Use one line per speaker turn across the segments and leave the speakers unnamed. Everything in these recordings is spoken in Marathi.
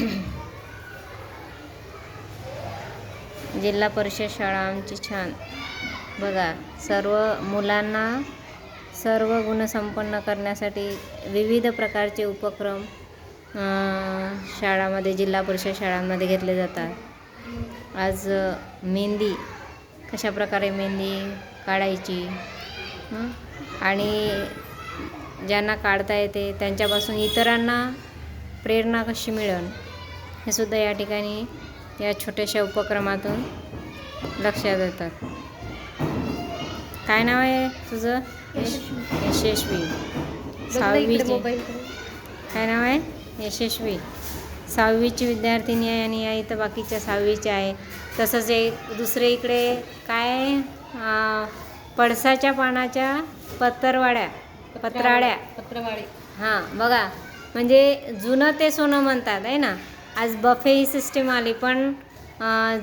जिल्हा परिषद शाळा आमची छान. बघा सर्व मुलांना सर्व गुणसंपन्न करण्यासाठी विविध प्रकारचे उपक्रम शाळामध्ये जिल्हा परिषद शाळांमध्ये घेतले जातात. आज मेहंदी कशा प्रकारे मेहंदी काढायची? आणि ज्यांना काढता येते त्यांच्यापासून इतरांना प्रेरणा कशी मिळेल? हे सुद्धा या ठिकाणी या छोट्याशा उपक्रमातून लक्षात येतात. काय नाव आहे तुझं? यशस्वी. सहावीची. काय नाव आहे? यशस्वी. सहावीची विद्यार्थिनी आहे आणि या इथं बाकीच्या सहावीच्या आहे. तसंच एक दुसरे इकडे काय? पळसाच्या पानाच्या पत्रवाड्या पत्राळ्या
पत्रवाडी.
हां बघा. म्हणजे जुनं ते सोनं म्हणतात आहे ना? आज बफे ही सिस्टीम आली पण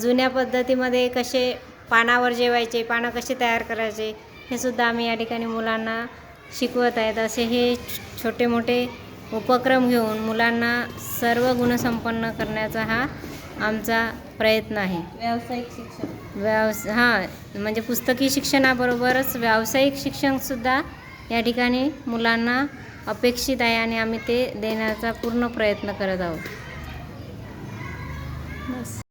जुन्या पद्धतीमध्ये कसे पानावर जेवायचे पानं कसे तयार करायचे हे सुद्धा आम्ही या ठिकाणी मुलांना शिकवत आहेत. असे हे छोटे मोठे उपक्रम घेऊन मुलांना सर्व गुणसंपन्न करण्याचा हा आमचा प्रयत्न आहे.
व्यावसायिक शिक्षण.
व्यवस हां म्हणजे पुस्तकी शिक्षणाबरोबरच व्यावसायिक शिक्षणसुद्धा या ठिकाणी मुलांना अपेक्षित आहे आणि आम्ही ते देण्याचा पूर्ण प्रयत्न करत आहोत. Yes.